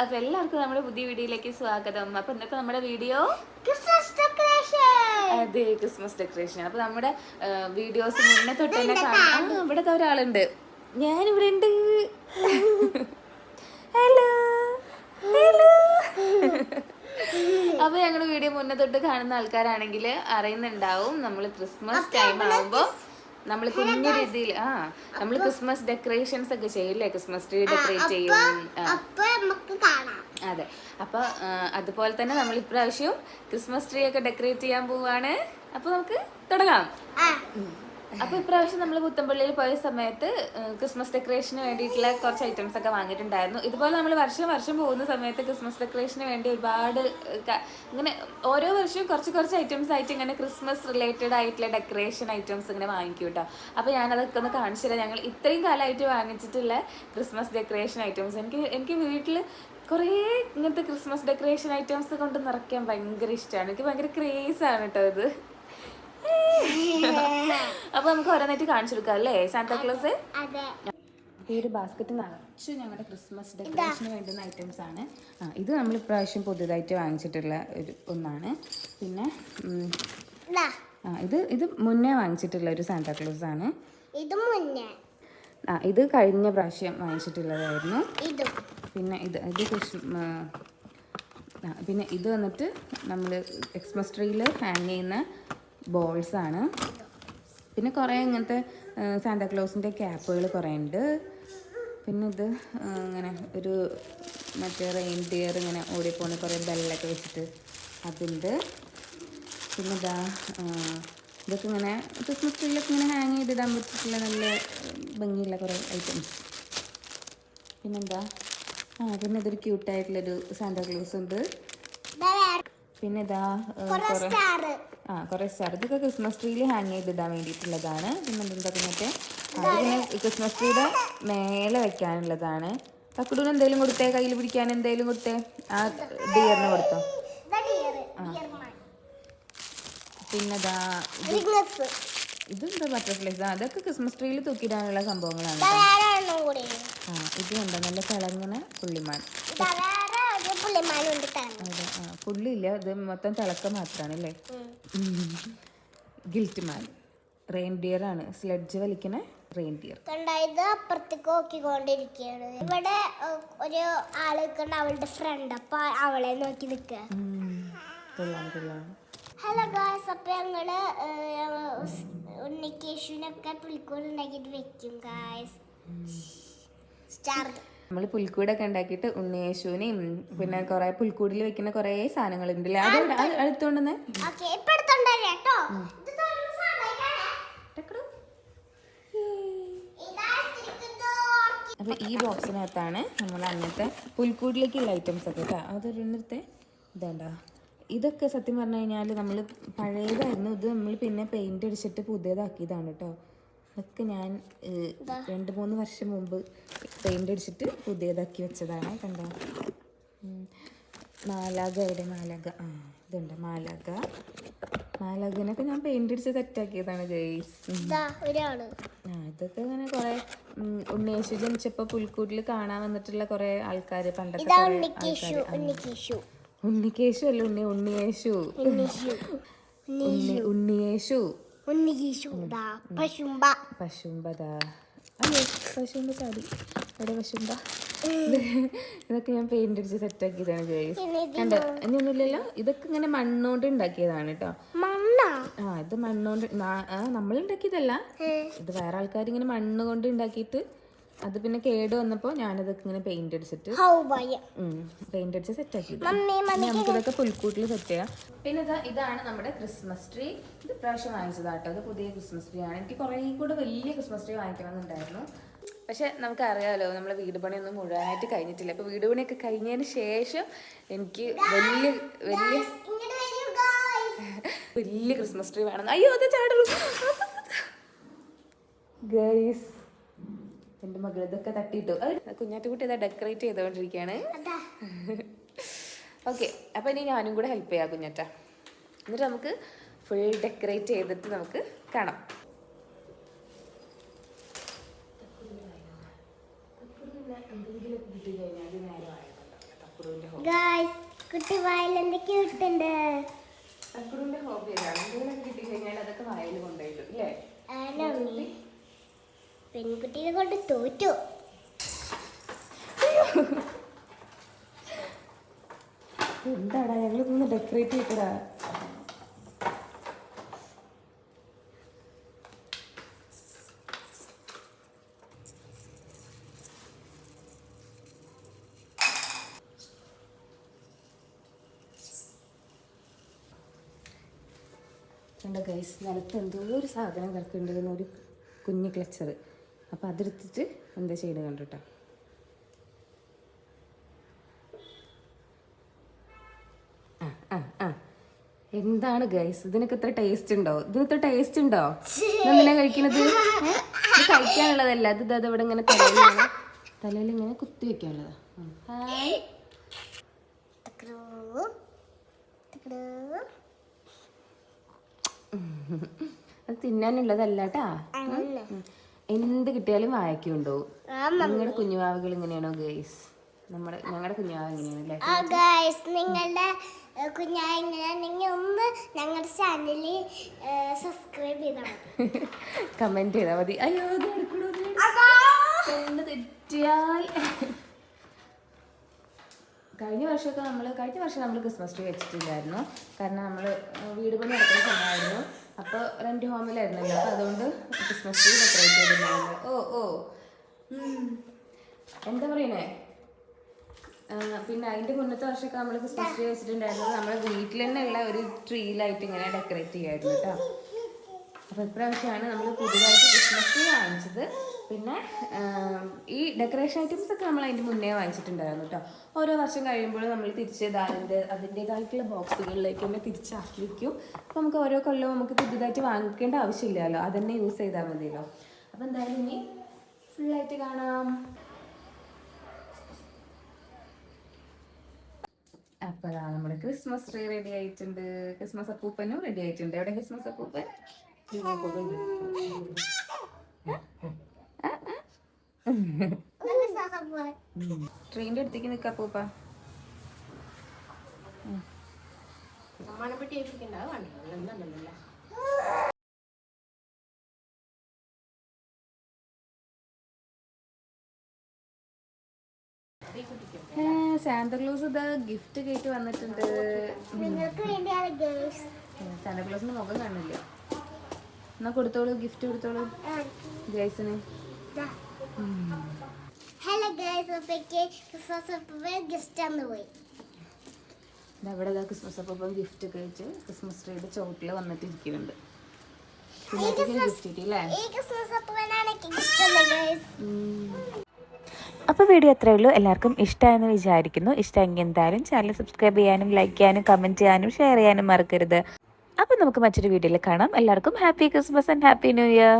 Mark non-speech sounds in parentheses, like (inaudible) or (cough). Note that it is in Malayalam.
അപ്പൊ എല്ലാവർക്കും നമ്മുടെ പുതിയ വീഡിയോയിലേക്ക് സ്വാഗതം. അപ്പൊ ഇന്നത്തെ നമ്മുടെ വീഡിയോ ക്രിസ്മസ് ഡെക്കറേഷൻ അതെ ക്രിസ്മസ് ഡെക്കറേഷൻ അപ്പൊ നമ്മുടെ വീഡിയോസ് മുന്നേ തൊട്ട് തന്നെ കാണാം. ഇവിടെ ഞാൻ ഒരാളുണ്ട്. ഞാനിവിടെ ഉണ്ട്. ഹലോ ഹലോ അപ്പൊ ഞങ്ങളുടെ വീഡിയോ മുന്നേ തൊട്ട് കാണുന്ന ആൾക്കാരാണെങ്കിൽ അറിയുന്നുണ്ടാവും നമ്മൾ ക്രിസ്മസ് ടൈം ആകുമ്പോ നമ്മൾ കുഞ്ഞു രീതിയിൽ ആ നമ്മൾ ക്രിസ്മസ് ഡെക്കറേഷൻസ് ഒക്കെ ചെയ്യില്ലേ ക്രിസ്മസ് ട്രീ ഡെക്കറേറ്റ് ചെയ്യും ആ അപ്പൊ നമുക്ക് കാണാം അതെ. അപ്പോൾ അതുപോലെ തന്നെ നമ്മൾ ഇപ്രാവശ്യം ക്രിസ്മസ് ട്രീ ഒക്കെ ഡെക്കറേറ്റ് ചെയ്യാൻ പോവാണ്. അപ്പോൾ നമുക്ക് തുടങ്ങാം. അപ്പോൾ അപ്പൊ ഇപ്രാവശ്യം നമ്മൾ പുത്തമ്പള്ളിയിൽ പോയ സമയത്ത് ക്രിസ്മസ് ഡെക്കറേഷന് വേണ്ടിയിട്ടുള്ള കുറച്ച് ഐറ്റംസ് ഒക്കെ വാങ്ങിയിട്ടുണ്ടായിരുന്നു. ഇതുപോലെ നമ്മൾ വർഷം വർഷം പോകുന്ന സമയത്ത് ക്രിസ്മസ് ഡെക്കറേഷന് വേണ്ടി ഒരുപാട് ഇങ്ങനെ ഓരോ വർഷവും കുറച്ച് കുറച്ച് ഐറ്റംസ് ആയിട്ട് ഇങ്ങനെ ക്രിസ്മസ് റിലേറ്റഡ് ആയിട്ടുള്ള ഡെക്കറേഷൻ ഐറ്റംസ് ഇങ്ങനെ വാങ്ങിക്കും കേട്ടോ അപ്പൊ ഞാനതൊക്കെ ഒന്ന് കാണിച്ചു തരാം ഞങ്ങൾ ഇത്രയും കാലമായിട്ട് വാങ്ങിച്ചിട്ടുള്ള ക്രിസ്മസ് ഡെക്കറേഷൻ ഐറ്റംസ് എനിക്ക് എനിക്ക് വീട്ടിൽ കുറേ ഇങ്ങനത്തെ ക്രിസ്മസ് ഡെക്കറേഷൻ ഐറ്റംസ് കൊണ്ട് നിറയ്ക്കാൻ ഭയങ്കര ഇഷ്ടമാണ് എനിക്ക് ഭയങ്കര ക്രേസ് ആണ് കേട്ടോ ഇത്. (laughs) അപ്പൊ നമുക്ക് ഓരോന്നായിട്ട് കാണിച്ചു കൊടുക്കാം അല്ലേ സാന്താക്ലോസ് ഈ ഒരു ബാസ്ക്കറ്റ് നിറച്ച് ഞങ്ങളുടെ ക്രിസ്മസ് ഡെക്കറേഷന് വേണ്ടുന്ന ഐറ്റംസ് ആണ്. ആ ഇത് നമ്മൾ ഇപ്രാവശ്യം പുതുതായിട്ട് വാങ്ങിച്ചിട്ടുള്ള ഒരു ഒന്നാണ്. പിന്നെ ആ ഇത് ഇത് മുന്നേ വാങ്ങിച്ചിട്ടുള്ള ഒരു സാന്താക്ലോസ് ആണ്. ഇത് മുന്നേ. ആ ഇത് കഴിഞ്ഞ പ്രാവശ്യം വാങ്ങിച്ചിട്ടുള്ളതായിരുന്നു. ഇതും. പിന്നെ ഇത് ഇത് പിന്നെ ഇത് വന്നിട്ട് നമ്മൾ എക്സ്മസ് ഹാങ് ചെയ്യുന്ന ബോൾസ് ആണ്. പിന്നെ കുറേ ഇങ്ങനത്തെ സാന്താക്ലോസിന്റെ ക്യാപ്പുകൾ കുറേ ഉണ്ട് പിന്നെ ഇത് ഇങ്ങനെ ഒരു മറ്റേ റെയിൻ ഡിയർ ഇങ്ങനെ ഓടിപ്പോണ കുറേ ബെല്ലൊക്കെ വെച്ചിട്ട് അതുണ്ട്. പിന്നെ ഇതാ ഇതൊക്കെ ഇങ്ങനെ ക്രിസ്മസ് ട്രീലൊക്കെ ഇങ്ങനെ ഹാങ് ചെയ്തിടാൻ പറ്റിയിട്ടുള്ള നല്ല ഭംഗിയുള്ള കുറേ ഐറ്റംസ് പിന്നെന്താ? ആ പിന്നെ ഇതൊരു ക്യൂട്ടായിട്ടുള്ളൊരു സാന്താക്ലോസ് ഉണ്ട്. പിന്നെ ഇതാ ആ, കുറേ സ്റ്റാർ ഇതൊക്കെ ക്രിസ്മസ് ട്രീയിൽ ഹാങ് ചെയ്തിടാൻ വേണ്ടിയിട്ടുള്ളതാണ്. പിന്നെ എന്തൊക്കെ മറ്റേ അത് പിന്നെ ക്രിസ്മസ് ട്രീയുടെ മേലെ വെക്കാനുള്ളതാണ്. തക്കുടൂന് എന്തെങ്കിലും കൊടുത്തേ? കയ്യിൽ പിടിക്കാൻ എന്തെങ്കിലും കൊടുത്തേ? ആ ഡിയറിന് കൊടുത്തോ? ആ. ഡിയർ ഇതെന്താ ബട്ടർഫ്ലൈസ് അതൊക്കെ ക്രിസ്മസ് ട്രീയിൽ തൂക്കിയിടാനുള്ള സംഭവങ്ങളാണ്. ആ ഇത് കണ്ടോ? നല്ല തിളങ്ങുന്ന പുള്ളിമാൻ. അതെ ആ പുള്ളിയില്ല. ഇത് മൊത്തം തിളക്കം മാത്രമാണ് അല്ലേ ഗിൽറ്റ് മാൻ റെയിൻഡിയർ ആണ് സ്ലെഡ്ജ് വലിക്കുന്ന റെയിൻഡിയർ കണ്ടായത് അപ്പുറത്തേക്ക് നോക്കിക്കൊണ്ടിരിക്കുകയാണ്. ഇവിടെ ഒരു ആൾ കണ്ട അവളുടെ ഫ്രണ്ട് അപ്പൊ അവളെ നോക്കി നിൽക്കുക. ഹലോ ഗായ്സ് അപ്പൊ ഞങ്ങൾ ഉണ്ണിക്കേശുവിനൊക്കെ പുൽക്കൂട് ഉണ്ടാക്കിയിട്ട് വെക്കും ഗായ്സ് സ്റ്റാർ നമ്മൾ പുൽക്കൂടൊക്കെ ഉണ്ടാക്കിയിട്ട് ഉണ്ണിയേശുവിനെയും പിന്നെ കുറെ പുൽക്കൂടിൽ വെക്കുന്ന കുറെ സാധനങ്ങൾ അല്ലേ അത്. അപ്പൊ ഈ ബോക്സിനകത്താണ് നമ്മൾ അന്നത്തെ പുൽക്കൂടിലേക്കുള്ള ഐറ്റംസ് ഒക്കെ കേട്ടോ ഇന്നത്തെ ഇതാണ്ട. ഇതൊക്കെ സത്യം പറഞ്ഞു കഴിഞ്ഞാൽ നമ്മൾ പഴയതായിരുന്നു. ഇത് നമ്മൾ പിന്നെ പെയിന്റ് അടിച്ചിട്ട് പുതിയതാക്കിയതാണ് കേട്ടോ ഇതൊക്കെ ഞാൻ രണ്ട് മൂന്ന് വർഷം മുമ്പ് പെയിന്റ് അടിച്ചിട്ട് പുതിയതാക്കി വെച്ചതാണ് കണ്ടോ. മാലാഗ എവിടെ മാലാഗ ആ ഇതുണ്ട് മാലാഗ മാലാഗനൊക്കെ ഞാൻ പെയിന്റ് അടിച്ച് ജെയ്സ് ഒരാൾ. ആ ഇതൊക്കെ ഇങ്ങനെ കുറെ ഉണ്ണിയേശു ജനിച്ചപ്പോ പുൽക്കൂട്ടിൽ കാണാൻ വന്നിട്ടുള്ള കുറെ ആൾക്കാര് പണ്ടത്തെ കുറെ ഉണ്ണിക്കേശു അല്ല? ഉണ്ണി ഉണ്ണിയേശു. ഉണ്ണി ഉണ്ണിയേശു. പശുമ്പ. പശുമ്പത. അയ്യോ പശുമ്പ ചാടി. അവിടെ പശുമ്പ? ഇതൊക്കെ ഞാൻ പെയിന്റ് അടിച്ച് സെറ്റ് ആക്കിയതാണ് ഇത് കണ്ട? ഇനിയൊന്നുമില്ലല്ലോ ഇതൊക്കെ ഇങ്ങനെ മണ്ണോണ്ട് ഉണ്ടാക്കിയതാണ് കേട്ടോ ആ ഇത് മണ്ണോണ്ട് നമ്മൾ ഉണ്ടാക്കിയതല്ല ഇത് വേറെ ആൾക്കാർ ഇങ്ങനെ മണ്ണ് കൊണ്ട് ഉണ്ടാക്കിയിട്ട് അത് പിന്നെ കേട് വന്നപ്പോൾ ഞാനത് ഇങ്ങനെ പെയിന്റ് അടിച്ചിട്ട് പെയിന്റ് അടിച്ച് സെറ്റ് ആക്കി. നമുക്കിതൊക്കെ പുൽക്കൂട്ടിൽ സെറ്റ് ചെയ്യാം. പിന്നെ ഇതാ ഇതാണ് നമ്മുടെ ക്രിസ്മസ് ട്രീ ഇത് പ്രാവശ്യം വാങ്ങിച്ചതാട്ടോ. ഇത് പുതിയ ക്രിസ്മസ് ട്രീ ആണ്. എനിക്ക് കുറേ കൂടെ വലിയ ക്രിസ്മസ് ട്രീ വാങ്ങിക്കണമെന്നുണ്ടായിരുന്നു. പക്ഷെ നമുക്കറിയാമല്ലോ നമ്മളെ വീട് പണിയൊന്നും മുഴുവനായിട്ട് കഴിഞ്ഞിട്ടില്ല. അപ്പോൾ വീട് പണിയൊക്കെ കഴിഞ്ഞതിന് ശേഷം എനിക്ക് വലിയ വലിയ വലിയ ക്രിസ്മസ് ട്രീ വേണം. അയ്യോ അത് ചാടുള്ളൂ. (laughs) ഗൈസ് എന്റെ മകൾ ഇതൊക്കെ തട്ടിയിട്ടു. കുഞ്ഞാറ്റുകുട്ടി ഇതാ ഡെക്കറേറ്റ് ചെയ്തുകൊണ്ടിരിക്കുകയാണ് ഓക്കെ അപ്പൊ ഇനി ഞാനും കൂടെ ഹെൽപ്പ് ചെയ്യാം കുഞ്ഞാറ്റ. എന്നിട്ട് നമുക്ക് ഫുൾ ഡെക്കറേറ്റ് ചെയ്തിട്ട് നമുക്ക് കാണാം. കിട്ടി വായിൽ ഹോബി ഏതാണ്? അതൊക്കെ വായിൽ കൊണ്ടുപോയിട്ടു അല്ലേ ആണമ്മി പെൺകുട്ടീനെ കൊണ്ട് തോറ്റു. എന്താടാ ഞങ്ങൾ ഇതൊന്ന് ഡെക്കറേറ്റ് ചെയ്തടാ കണ്ടോ ഗൈസ് നിലത്ത് എന്തോ ഒരു സാധനം കിടക്കുന്നുണ്ട് ഒരു കുഞ്ഞു ക്ലച്ചർ അപ്പം അതെടുത്തിട്ട് എന്താ ചെയ്യണത് കണ്ടിട്ടോ. ആ ആ എന്താണ് ഗൈസ് ഇതിനൊക്കെ ഇത്ര ടേസ്റ്റ് ഉണ്ടോ? ഇതിന് ഇത്ര ടേസ്റ്റ് ഉണ്ടോ? എന്തിനാ കഴിക്കണത്? കഴിക്കാനുള്ളതല്ല. ഇത് ഇതാ ഇവിടെ ഇങ്ങനെ തലയിൽ തലയിൽ ഇങ്ങനെ കുത്തി വെക്കാനുള്ളതാ. ഹായ്. അത് തിന്നാനുള്ളതല്ല കേട്ടാ. എന്ത് കിട്ടിയാലും വായക്കുണ്ടാവും നിങ്ങളുടെ കുഞ്ഞുവാവകൾ ഇങ്ങനെയാണോ ഗൈസ് നമ്മുടെ ഞങ്ങളുടെ കുഞ്ഞുവാവ എങ്ങനെയാണ് നിങ്ങളുടെ എങ്ങനെയാണെങ്കിൽ ഒന്ന് ഞങ്ങളുടെ ചാനലിൽ സബ്സ്ക്രൈബ് ചെയ്താൽ മതി. (laughs) കമന്റ് ചെയ്താൽ മതി. അയ്യോ. തെറ്റിയാൽ. (laughs) കഴിഞ്ഞ വർഷമൊക്കെ നമ്മൾ കഴിഞ്ഞ വർഷം നമ്മൾ ക്രിസ്മസ് ട്രീ വെച്ചിട്ടില്ലായിരുന്നു. കാരണം നമ്മൾ വീട് പണി നടക്കുന്ന സമയമായിരുന്നു. അപ്പോൾ റെന്റ് ഹോമിലായിരുന്നു അപ്പോൾ അതുകൊണ്ട് ക്രിസ്മസ് ട്രീ ഡെക്കറേറ്റ് ചെയ്തിട്ടുണ്ടായിരുന്നു. ഓ ഓ. എന്താ പറയണേ? പിന്നെ അതിന്റെ മുന്നത്തെ വർഷമൊക്കെ നമ്മൾ ക്രിസ്മസ് ട്രീ വെച്ചിട്ടുണ്ടായിരുന്നു നമ്മുടെ വീട്ടിൽ തന്നെയുള്ള ഒരു ട്രീയിലായിട്ട് ഇങ്ങനെ ഡെക്കറേറ്റ് ചെയ്യായിരുന്നു കേട്ടോ. അപ്പോൾ ഇപ്രാവശ്യമാണ് നമ്മൾ പുതിയതായിട്ട് ക്രിസ്മസ് ട്രീ വാങ്ങിച്ചത്. പിന്നെ ഈ ഡെക്കറേഷൻ ഐറ്റംസ് ഒക്കെ നമ്മൾ അതിന്റെ മുന്നേ വാങ്ങിച്ചിട്ടുണ്ടായിരുന്നു കേട്ടോ ഓരോ വർഷം കഴിയുമ്പോൾ നമ്മൾ തിരിച്ച് അതിന്റെ അതിന്റേതായിട്ടുള്ള ബോക്സുകളിലേക്ക് തന്നെ തിരിച്ചാക്കി വയ്ക്കും അപ്പോൾ നമുക്ക് ഓരോ കൊല്ലവും നമുക്ക് പുതിയതായിട്ട് വാങ്ങിക്കേണ്ട ആവശ്യമില്ലല്ലോ. അതന്നെ യൂസ് ചെയ്താൽ മതിയല്ലോ. അപ്പോൾ എന്തായാലും ഇനി ഫുള്ളായിട്ട് കാണാം. അപ്പോൾ നമ്മുടെ ക്രിസ്മസ് ട്രീ റെഡി ആയിട്ടുണ്ട്. ക്രിസ്മസ് അപ്പൂപ്പനും റെഡി ആയിട്ടുണ്ട്. എവിടെ ക്രിസ്മസ് അപ്പൂപ്പൻ? ട്രെയിനിന്റെ അടുത്തേക്ക് നിൽക്ക പൂപ്പ സാന്താക്ലോസ് ഇതാ ഗിഫ്റ്റ് കേട്ട് വന്നിട്ടുണ്ട്. സാന്താക്ലോസിന് സാന്താക്ലോസിന്റെ മുഖം കാണില്ല? എന്നാ കൊടുത്തോളൂ ഗിഫ്റ്റ് കൊടുത്തോളൂ. ജയ്സിന്. ഹലോ ഗേൾസ് അപ്പയ്ക്ക് ക്രിസ്മസ് ഗിഫ്റ്റ് ആണ് പോയി. അവിടെ ഇതാ ക്രിസ്മസ് അപ്പം ഗിഫ്റ്റ് ഒക്കെ വെച്ച് ക്രിസ്മസ് ട്രീയുടെ ചോട്ടിൽ വന്നിട്ട് ഇരിക്കുന്നുണ്ട് അപ്പോൾ വീഡിയോ അത്രയേ ഉള്ളൂ. എല്ലാവർക്കും ഇഷ്ടമായെന്ന് വിചാരിക്കുന്നു. ഇഷ്ടമെങ്കിൽ എന്തായാലും ചാനൽ സബ്സ്ക്രൈബ് ചെയ്യാനും ലൈക്ക് ചെയ്യാനും കമന്റ് ചെയ്യാനും ഷെയർ ചെയ്യാനും മറക്കരുത്. അപ്പോൾ നമുക്ക് മറ്റൊരു വീഡിയോയിൽ കാണാം. എല്ലാവർക്കും happy Christmas and happy new year